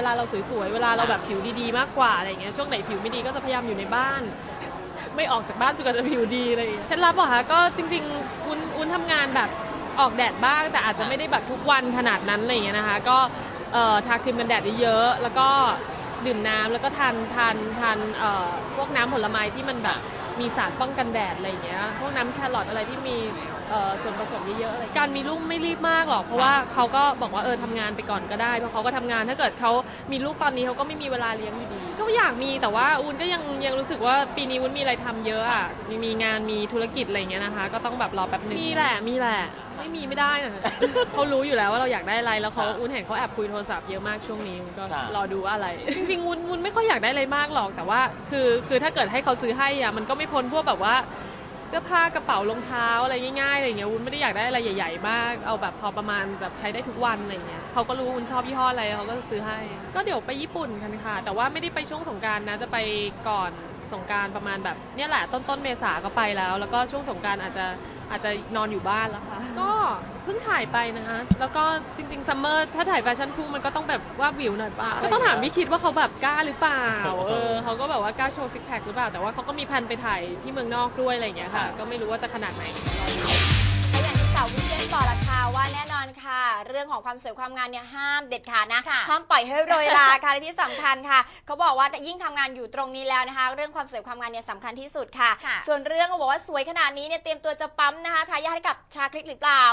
เวลาเราสวยๆ เวลาเราแบบผิวดีๆ มากกว่าอะไรเงี้ย ช่วงไหนผิวไม่ดีก็จะพยายามอยู่ในบ้าน ไม่ออกจากบ้านจนกว่าจะผิวดีอะไรอย่างเลยเคล็ดลับเหรอคะ ก็จริงๆวุ้นวุ้นทำงานแบบออกแดดบ้าง แต่อาจจะไม่ได้แบบทุกวันขนาดนั้นอะไรอย่างเงี้ยนะคะ ก็เอ่อทาครีมกันแดดเยอะๆ แล้วก็ดื่มน้ำแล้วก็ทานทานทานเอ่อพวกน้ำผลไม้ที่มันแบบ มีสารป้องกันแดดอะไรอย่างเงี้ย พวกน้ำแครอทอะไรที่มีเอ่อส่วนผสมเยอะๆอะไร การมีลูกไม่รีบมากหรอก เพราะว่าเขาก็บอกว่าเออทำงานไปก่อนก็ได้ เพราะเขาก็ทำงานถ้าเกิดเขามีลูกตอนนี้เขาก็ไม่มีเวลาเลี้ยงอยู่ดี ก็อยากมีแต่ว่าอุ้นก็ยังยังรู้สึกว่าปีนี้วุ้นมีอะไรทำเยอะอะมีมีงานมีธุรกิจอะไรอย่างเงี้ยนะคะ ก็ต้องแบบรอแป๊บนึงมีแหละมีแหละ ไม่มีไม่ได้นะเขารู้อยู่แล้วว่าเราอยากได้อะไรแล้วเขาวุ้นเห็นเขาแอบคุยโทรศัพท์เยอะมากช่วงนี้วุ้นก็ค่ะรอดูว่าอะไร จริงๆวุ้นวุ้นไม่ค่อยอยากได้อะไรมากหรอกแต่ว่าคือคือถ้าเกิดให้เขาซื้อให้อะมันก็ไม่พ้นพวกแบบว่าเสื้อผ้ากระเป๋ารองเท้าอะไรง่ายๆอะไรอย่างเงี้ยวุ้นไม่ได้อยากได้อะไรใหญ่ๆมากเอาแบบพอประมาณแบบใช้ได้ทุกวันอะไรอย่างเงี้ยเขาก็รู้ว่าวุ้นชอบยี่ห้ออะไรเขาก็จะซื้อให้ ก็เดี๋ยวไปญี่ปุ่นกันค่ะ แต่ว่าไม่ได้ไปช่วงสงกรารนะจะไปก่อนสงกรารประมาณแบบเนี่ยแหละต้นต้นๆเมษาก็ไปแล้ว แล้วก็ช่วงสงกรารอาจจะ อาจจะนอนอยู่บ้านแล้วค่ะ ก็เพิ่งถ่ายไปนะคะ แล้วก็จริงๆซัมเมอร์ถ้าถ่ายแฟชั่นคู่มันก็ต้องแบบว่าวิวหน่อยป่ะก็ต้องถามพี่คิดว่าเขาแบบกล้าหรือเปล่า เออเขาก็แบบว่ากล้าโชว์ซิกแพคหรือเปล่า แต่ว่าเขาก็มีแผนไปถ่ายที่เมืองนอกด้วยอะไรอย่างเงี้ยค่ะ ก็ไม่รู้ว่าจะขนาดไหนและอย่างที่สาว วุ้นเส้นบอกละค่ะว่าแน่นอนค่ะ เรื่องของความสวยความงามเนี่ยห้ามเด็ดขาดนะค่ะห้ามปล่อยให้โรยราค่ะและที่สำคัญค่ะเขาบอกว่ายิ่งทำงานอยู่ตรงนี้แล้วนะคะ เรื่องความสวยความงามเนี่ยสำคัญที่สุดค่ะ ค่ะ ส่วนเรื่องเขาบอกว่าสวยขนาดนี้เนี่ยเตรียมตัวจะปั๊มนะคะทายาทให้กับชาคลิกหรือเปล่า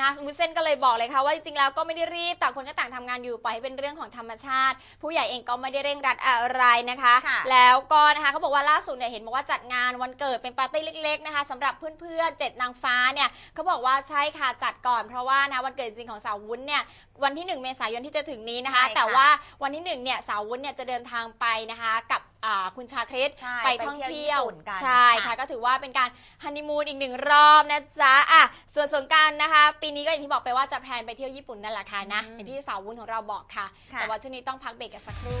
นะวุ้นเส้นก็เลยบอกเลยค่ะว่าจริงๆแล้วก็ไม่ได้รีบต่างคนก็ต่างทำงานอยู่ปล่อยให้เป็นเรื่องของธรรมชาติ ผู้ใหญ่เองก็ไม่ได้เร่งรัดอะไรนะคะ ค่ะ แล้วก็นะคะเขาบอกว่าล่าสุดเนี่ยเห็นบอกว่าจัดงานวันเกิดเป็นปาร์ตี้เล็กๆนะคะสำหรับเพื่อนๆเจ็ดนางฟ้าเนี่ยเขาบอกว่าใช่ค่ะจัดก่อนเพราะว่านะวันเกิดจริงของสาววุ้นเนี่ยวันที่ 1 เมษายนที่จะถึงนี้นะคะ ใช่ค่ะ แต่ว่าวันที่1เนี่ยสาววุ้นเนี่ยจะเดินทางไปนะคะกับอ่าคุณชาคริส ใช่ไปท่องเที่ยวไปเที่ยวญี่ปุ่นกันใช่ค่ะค่ะ ก็ถือว่าเป็นการฮันนีมูนอีกหนึ่งรอบนะจ๊ะอะส่วนสงกรารนะคะ ปีนี้ก็อย่างที่บอกไปว่าจะแพลนไปเที่ยวญี่ปุ่นนั่นแหละค่ะนะอย่างที่สาววุ้นของเราบอกค่ะ ค่ะ แต่ว่าช่วงนี้ต้องพักเบรกกันสักครู่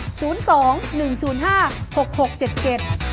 02 105 6677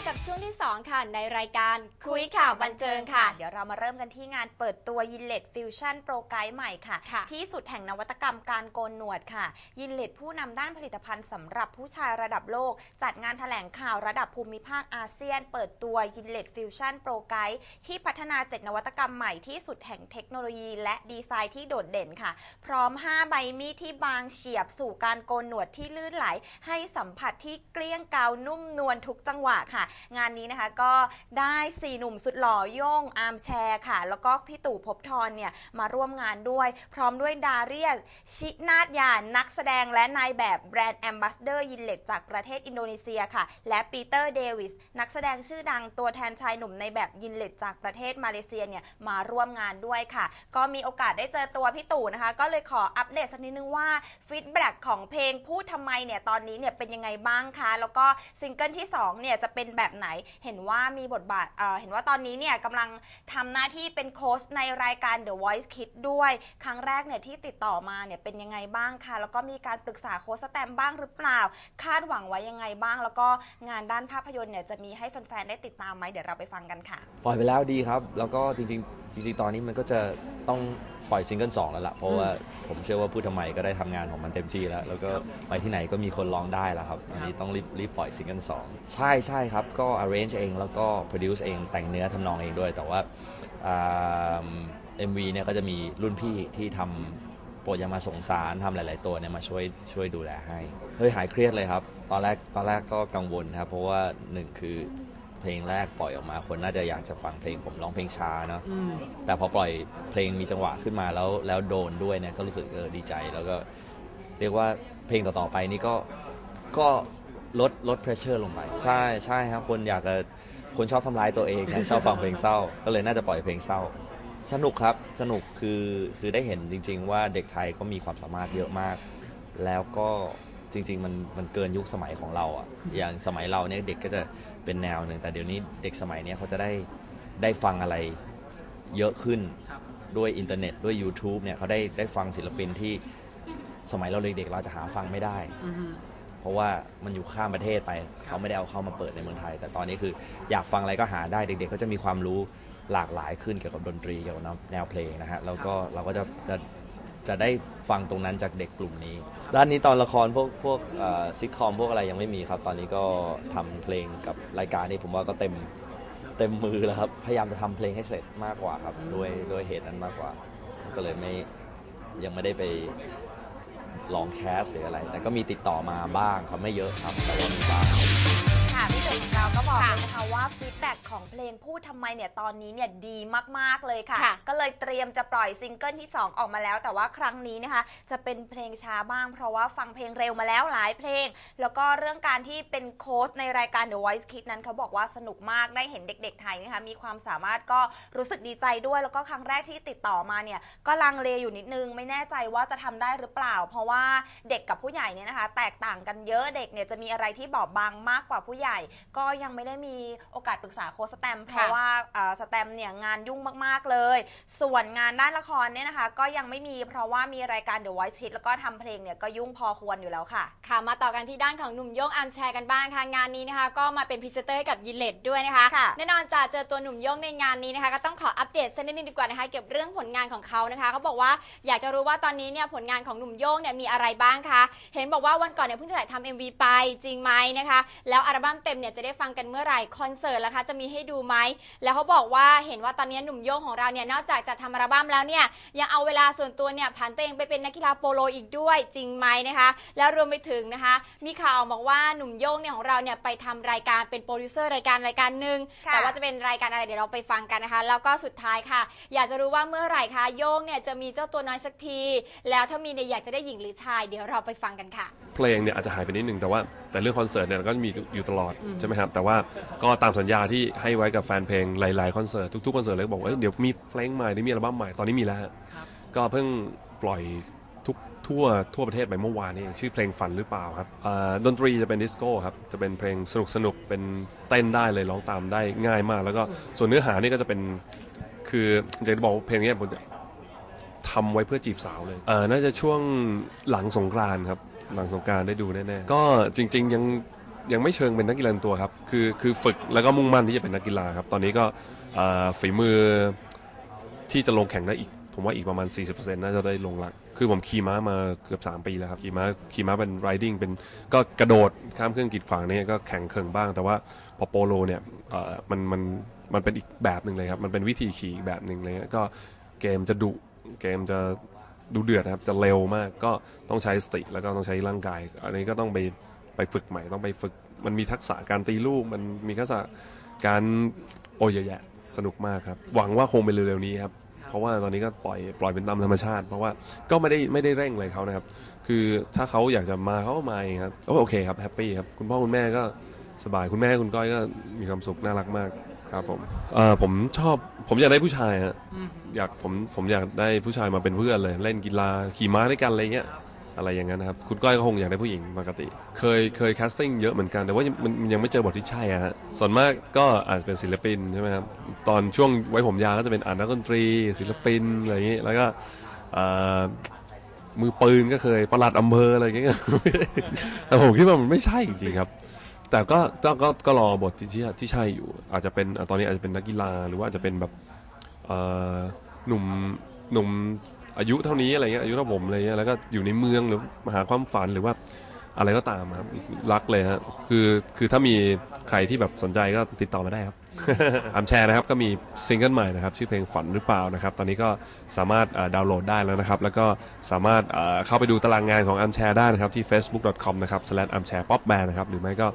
กันต่อนะคะกับช่วงที่ 2 ค่ะ ในรายการคุยข่าวบันเทิงค่ะ เดี๋ยวเรามาเริ่มกันที่งานเปิดตัวยินเลตฟิวชั่นโปรไกด์ใหม่ค่ะ ค่ะที่สุดแห่งนวัตกรรมการโกนหนวดค่ะ ยินเลตผู้นำด้านผลิตภัณฑ์สำหรับผู้ชายระดับโลก จัดงานแถลงข่าวระดับภูมิภาคอาเซียน เปิดตัวยินเลตฟิวชั่นโปรไกด์ที่พัฒนาเจ็ดนวัตกรรมใหม่ที่สุดแห่งเทคโนโลยี และดีไซน์ที่โดดเด่นค่ะ พร้อม 5 ใบมีดที่บางเฉียบสู่การโกนหนวดที่ลื่นไหล ให้สัมผัสที่เกลี้ยงเกานุ่มนวลทุกจังหวะค่ะงานนี้นะคะก็ได้ 4 หนุ่มสุดหล่อโย่งอาร์มแชร์ค่ะ แล้วก็พี่ตู่ภพบทรเนี่ยมาร่วมงานด้วย พร้อมด้วยดาเรียชินาตยานักแสดงและนายแบบแบรนด์แอมบ s สเดอร์ยินเลตจากประเทศอินโดนีเซียค่ะ และปีเตอร์เดวิสนักแสดงชื่อดังตัวแทนชายหนุ่มในแบบยินเลตจากประเทศมาเลเซียเนี่ยมาร่วมงานด้วยค่ะ ก็มีโอกาสได้เจอตัวพี่ตู่นะคะ ก็เลยขออัปเดตสักนิดนึงว่าฟีดแบ็กของเพลงพูดทำไมเนี่ยตอนนี้เนี่ยเป็นยังไงบ้างคะแล้วก็ซิงเกิลที่2เนี่ยจะเป็นแบบไหน เห็นว่ามีบทบาทเเห็นว่าตอนนี้เนี่ยกำลังทำหน้าที่เป็นโค้ชในรายการ The Voice Kids ด้วย ครั้งแรกเนี่ยที่ติดต่อมาเนี่ยเป็นยังไงบ้างคะแล้วก็มีการปรึกษาโค้ชสแตมบ้างหรือเปล่า คาดหวังไว้ยังไงบ้าง แล้วก็งานด้านภาพยนตร์เนี่ยจะมีให้แฟนๆได้ติดตามไหมเดี๋ยวเราไปฟังกันค่ะ ปล่อยไปแล้วดีครับ แล้วก็จริงๆจริงๆตอนนี้มันก็จะต้อง ปล่อยซิงเกิลสองแล้วล่ะ เพราะว่าผมเชื่อว่าพูดทำไมก็ได้ทำงานของมันเต็มที่แล้ว แล้วก็ไปที่ไหนก็มีคนร้องได้แล้วครับอันนี้ต้องรีบรีบปล่อยซิงเกิลสองใช่ใช่ครับ ก็ arrange เองแล้วก็ produce เองแต่งเนื้อทำนองเองด้วย แต่ว่าเอ็มวีเนี่ยก็จะมีรุ่นพี่ที่ทำโปรดอยามาสงสารทำหลาย ๆ ตัวเนี่ยมาช่วยช่วยดูแลให้ เฮ้ยหายเครียดเลยครับ ตอนแรกตอนแรกก็กังวลครับ เพราะว่าหนึ่งคือ เพลงแรกปล่อยออกมา คนน่าจะอยากจะฟังเพลงผมร้องเพลงช้าเนาะอืมแต่พอปล่อยเพลงมีจังหวะขึ้นมาแล้วแล้วโดนด้วยเนี่ยก็รู้สึกเออดีใจ แล้วก็เรียกว่าเพลงต่อๆไปนี่ก็ก็ลดลดเพรสเชอร์ลงไป ใช่ใช่ครับคนอยากจะคนชอบทำร้ายตัวเองนะชอบฟังเพลงเศร้า ก็เลยน่าจะปล่อยเพลงเศร้า สนุกครับสนุกคือคือได้เห็นจริง ๆ ว่าเด็กไทยก็มีความสามารถเยอะมาก แล้วก็จริง ๆ มันมันเกินยุคสมัยของเราอะอย่างสมัยเราเนี่ยเด็กก็จะ เป็นแนวหนึ่งแต่เดี๋ยวนี้เด็กสมัยเนี้ยเขาจะได้ได้ฟังอะไรเยอะขึ้นครับด้วยอินเทอร์เน็ตด้วย YouTube เนี่ยเขาได้ได้ฟังศิลปินที่สมัยเราเด็กๆเราจะหาฟังไม่ได้ อือฮึเพราะว่ามันอยู่ข้ามประเทศไป เขาไม่ได้เอาเข้ามาเปิดในเมืองไทย แต่ตอนนี้คืออยากฟังอะไรก็หาได้เด็กๆ ก็จะมีความรู้หลากหลายขึ้นเกี่ยวกับดนตรีเกี่ยวกับแนวเพลงนะฮะแล้วก็เราก็จะจะ จะได้ฟังตรงนั้นจากเด็กกลุ่มนี้ ด้านนี้ตอนละครพวกพวกซิทคอมพวกอะไรยังไม่มีครับ ตอนนี้ก็ทำเพลงกับรายการนี้ผมว่าก็เต็มเต็มมือแล้วครับ พยายามจะทำเพลงให้เสร็จมากกว่าครับด้วยด้วยเหตุนั้นมากกว่า ก็เลยไม่ยังไม่ได้ไปลองแคสหรืออะไร แต่ก็มีติดต่อมาบ้างครับไม่เยอะครับแต่ว่ามีบ้าง พี่เป็ดของเราก็บอกค่ะเลยนะคะว่าฟีดแบ็กของเพลงพูดทำไมเนี่ยตอนนี้เนี่ยดีมากๆเลยค่ะ ค่ะ ก็เลยเตรียมจะปล่อยซิงเกิลที่ 2 ออกมาแล้ว แต่ว่าครั้งนี้นะคะ จะเป็นเพลงช้าบ้าง เพราะว่าฟังเพลงเร็วมาแล้วหลายเพลง แล้วก็เรื่องการที่เป็นโค้ชในรายการ The Voice Kids นั้นเขาบอกว่าสนุกมากได้เห็นเด็ก ๆ ไทยนะคะมีความสามารถก็รู้สึกดีใจด้วย แล้วก็ครั้งแรกที่ติดต่อมาเนี่ยก็ลังเลอยู่นิดนึงไม่แน่ใจว่าจะทำได้หรือเปล่า เพราะว่าเด็กกับผู้ใหญ่เนี่ยนะคะ แตกต่างกันเยอะเด็กเนี่ยจะมีอะไรที่บอบบางมากกว่าผู้ใหญ่ก็ยังไม่ได้มีโอกาสปรึกษาโค้ชสแตมป์เพราะว่าเอ่อสแตมป์เนี่ยงานยุ่งมากๆเลย ส่วนงานด้านละครเนี่ยนะคะ ก็ยังไม่มีเพราะว่ามีรายการ The Voice Kids แล้วก็ทำเพลงเนี่ยก็ยุ่งพอควรอยู่แล้วค่ะ ค่ะ มาต่อกันที่ด้านของหนุ่มโย่งอาร์มแชร์กันบ้างค่ะ งานนี้นะคะ ก็มาเป็นพรีเซนเตอร์ให้กับยิเลตด้วยนะคะค่ะแน่นอนจะเจอตัวหนุ่มโย่งในงานนี้นะคะ ก็ต้องขออัปเดตสักนิดนึงดีกว่านะคะ เกี่ยวกับเรื่องผลงานของเขานะคะเขาบอกว่าอยากจะรู้ว่าตอนนี้เนี่ยผลงานของหนุ่มโย่งเนี่ยมีอะไรบ้างคะ เห็นบอกว่าวันก่อนเนี่ยเพิ่งถ่ายทำ MV ไปจริงไหมนะคะ แล้วอัลบั้มเต็มเนี่ยจะได้ฟังกันเมื่อไหร่คอนเสิร์ตล่ะคะจะมีให้ดูไหมแล้วเขาบอกว่าเห็นว่าตอนนี้หนุ่มโย่งของเราเนี่ยนอกจากจะทำอัลบั้มแล้วเนี่ยยังเอาเวลาส่วนตัวเนี่ยผ่านตัวเองไปเป็นนักกีฬาโปโลอีกด้วยจริงไหมนะคะ แล้วรวมไปถึงนะคะ มีข่าวออกบอกว่าหนุ่มโย่งเนี่ยของเราเนี่ยไปทำรายการเป็นโปรดิวเซอร์รายการรายการหนึ่งค่ะแต่ว่าจะเป็นรายการอะไรเดี๋ยวเราไปฟังกันนะคะ แล้วก็สุดท้ายค่ะ อยากจะรู้ว่าเมื่อไหร่คะโย่งเนี่ยจะมีเจ้าตัวน้อยสักที แล้วถ้ามีเนี่ยอยากจะได้หญิงหรือชาย เดี๋ยวเราไปฟังกันค่ะ เพลงเนี่ยอาจจะหายไปนิดนึงแต่ว่าแต่เรื่องคอนเสิร์ตเนี่ยก็มีอยู่ตลอดใช่ไหมครับแต่ว่าก็ตามสัญญาที่ให้ไว้กับแฟนเพลงหลายๆคอนเสิร์ตทุกๆคอนเสิร์ตเลยก็บอกว่าเอ้ยเดี๋ยวมีเพลงใหม่เดี๋ยวมีอัลบั้มใหม่ตอนนี้มีแล้วฮะครับก็เพิ่งปล่อยทุกทั่วทั่วประเทศไปเมื่อวานนี้เองชื่อเพลงฝันหรือเปล่าครับอ่าดนตรีจะเป็นดิสโก้ครับจะเป็นเพลงสนุกสนุกๆเป็นเต้นได้เลยร้องตามได้ง่ายมาก แล้วก็ส่วนเนื้อหานี่ก็จะเป็นคืออยากจะบอกว่าเพลงนี้ผมจะทำไว้เพื่อจีบสาวเลยเออน่าจะช่วงหลังสงกรานต์ครับ หลังสงกรานต์ได้ดูแน่ๆก็จริง ๆ ยังยังไม่เชิงเป็นนักกีฬาเต็มตัวครับคือคือฝึกแล้วก็มุ่งมั่นที่จะเป็นนักกีฬาครับตอนนี้ก็อ่อฝีมือที่จะลงแข่งได้อีก ผมว่าอีกประมาณ 40%น่าจะได้ลงหลัก คือผมขี่ม้ามาเกือบ 3 ปีแล้วครับขี่ม้าขี่ม้าเป็น riding เป็นก็กระโดดข้ามเครื่องกีดขวางเนี่ยก็แข่งเข่งบ้าง แต่ว่าพอโปโลเนี่ยเอ่อมันมันมันเป็นอีกแบบหนึ่งเลยครับ มันเป็นวิธีขี่อีกแบบหนึ่งเลยก็เกมจะดุเกมจะ ดูเดือดนะครับจะเร็วมากก็ต้องใช้สติแล้วก็ต้องใช้ร่างกาย อันนี้ก็ต้องไปไปฝึกใหม่ต้องไปฝึกมันมีทักษะการตีลูก มันมีทักษะการโอ้ยเยอะแยะสนุกมากครับ หวังว่าคงเป็นเร็วๆนี้ครับเพราะว่าตอนนี้ก็ปล่อยปล่อยเป็นตามธรรมชาติ เพราะว่าก็ไม่ได้ไม่ได้เร่งเลยเขานะครับ คือถ้าเขาอยากจะมาเขาก็มาเองครับโอเคครับแฮปปี้ครับคุณพ่อคุณแม่ก็สบายคุณแม่คุณก้อยก็มีความสุขน่ารักมาก ครับผมเอ่อผมชอบผมอยากได้ผู้ชายฮะอืมอยากผมผมอยากได้ผู้ชายมาเป็นเพื่อนเลย เล่นกีฬาขี่ม้าด้วยกันอะไรเงี้ยอะไรอย่างนั้นนะครับคุณก้อยก็คงอยากได้ผู้หญิงปกติ เคยเคยแคสติ้งเยอะเหมือนกันแต่ว่ายังมันมันยังไม่เจอบทที่ใช่อะฮะส่วนมากก็อาจจะเป็นศิลปินใช่ไหมครับตอนช่วงไว้ผมยาวก็จะเป็นอ่านนักดนตรี ศิลปินอะไรอย่างงี้แล้วก็เอ่อมือปืนก็เคยประหลัดอำเภออะไรอย่างเงี้ยแต่ผมคิดว่ามันไม่ใช่จริงๆครับ แต่ก็ก็ก็ก็รอบทที่ที่ที่ใช่อยู่ อาจจะเป็นอะตอนนี้อาจจะเป็นนักกีฬาหรือว่าอาจจะเป็นแบบเอ่อหนุ่มหนุ่มอายุเท่านี้อะไรเงี้ยอายุเท่าผมอะไรเงี้ยแล้วก็อยู่ในเมืองหรือมหาความฝันหรือว่าอะไรก็ตามครับรักเลยฮะคือคือถ้ามีใครที่แบบสนใจก็ติดต่อมาได้ครับ อัมแชร์นะครับก็มีซิงเกิลใหม่นะครับชื่อเพลงฝันหรือเปล่านะครับตอนนี้ก็สามารถดาวน์โหลดได้แล้วนะครับ แล้วก็สามารถเข้าไปดูตารางงานของอัมแชร์ได้นะครับที่ facebook.com นะครับ slash อัมแชร์ป๊อปแบนนะครับหรือไม่ก็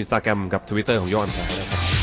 Instagram กับ Twitter ของโยอัมแชร์นะครับ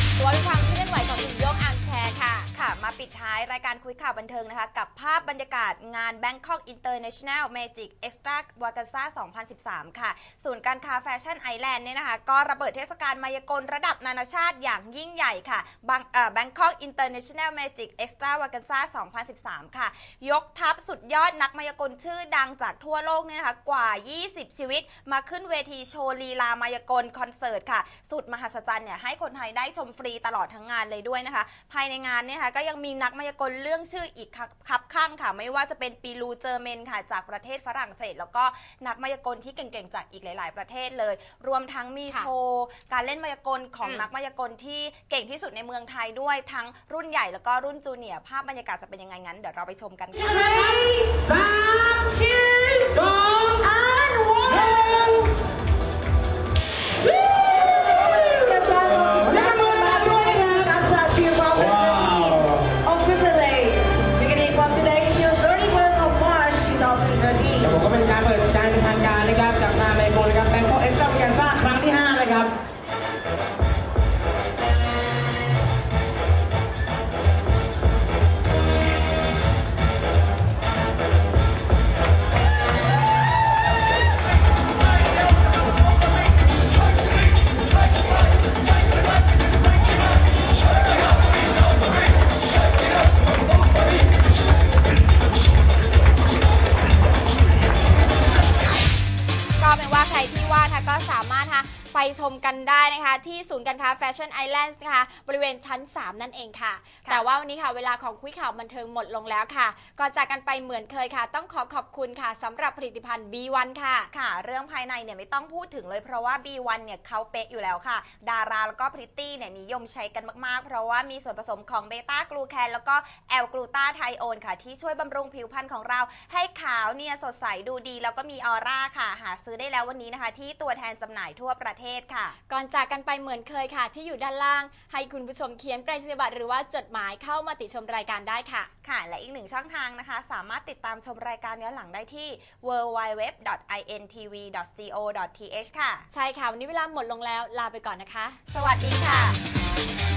ปิดท้ายรายการคุยข่าวบันเทิงนะคะ กับภาพบรรยากาศงาน Bangkok International Magic Extra v a g a s a 2013 ค่ะ ศูนย์การค้าแฟชั่นไอแลนด์เนี่ยนะคะ ก็ระเบิดเทศกาลมายากลระดับนานาชาติอย่างยิ่งใหญ่ค่ะ Bang- เอ่อ Bangkok International Magic Extra v a g a s a 2013 ค่ะ ยกทัพสุดยอดนักมายากลชื่อดังจากทั่วโลกเนี่ยนะคะกว่า 20 ชีวิต มาขึ้นเวทีโชว์ลีลามายากลคอนเสิร์ตค่ะ สุดมหัศจรรย์เนี่ยให้คนไทยได้ชมฟรีตลอดทั้งงานเลยด้วยนะคะ ภายในงานเนี่ยนะคะก็ยังมีนักมายากลเรื่องชื่ออีกครับครับข้างค่ะ ไม่ว่าจะเป็นปีลูเจอร์เมนค่ะ จากประเทศฝรั่งเศส แล้วก็นักมายากลที่เก่งๆ จากอีกหลาย ๆ ประเทศเลย รวมทั้งมีค่ะโชว์การเล่นมายากลของอืมนักมายากลที่เก่งที่สุดในเมืองไทยด้วยทั้งรุ่นใหญ่แล้วก็รุ่นจูเนียร์ภาพบรรยากาศจะเป็นยังไงงั้นเดี๋ยวเราไปชมกันค่ะสามสองอันวัน ศูนย์การค้าแฟชั่นไอแลนด์นะคะบริเวณชั้น 3 นั่นเองค่ะค่ะ แต่ว่าวันนี้ค่ะเวลาของคุยข่าวบันเทิงหมดลงแล้วค่ะ ก่อนจากกันไปเหมือนเคยค่ะ ต้องขอขอบคุณค่ะสำหรับผลิตภัณฑ์ B1 ค่ะค่ะ เรื่องภายในเนี่ยไม่ต้องพูดถึงเลยเพราะว่า B1 เนี่ยเขาเป๊ะอยู่แล้วค่ะ ดาราแล้วก็พริตตี้เนี่ยนิยมใช้กันมากๆ เพราะว่ามีส่วนผสมของเบต้ากลูแคนแล้วก็แอลกลูตาไทโอนค่ะ ที่ช่วยบำรุงผิวพรรณของเรา ให้ขาวเนียนสดใสดูดี แล้วก็มีออร่าค่ะ หาซื้อได้แล้ววันนี้นะคะ ที่ตัวแทนจำหน่ายทั่วประเทศค่ะ ก่อนจากกันไปเหมือนเคยค่ะ ที่อยู่ด้านล่าง ให้คุณผู้ชมเขียนไปรษณียบัตรหรือว่าจดหมายเข้ามาติชมรายการได้ค่ะ ค่ะ และอีกหนึ่งช่องทางนะคะ สามารถติดตามชมรายการย้อนหลังได้ที่ www.intv.co.th ค่ะ ใช่ค่ะ วันนี้เวลาหมดลงแล้วลาไปก่อนนะคะ สวัสดีค่ะ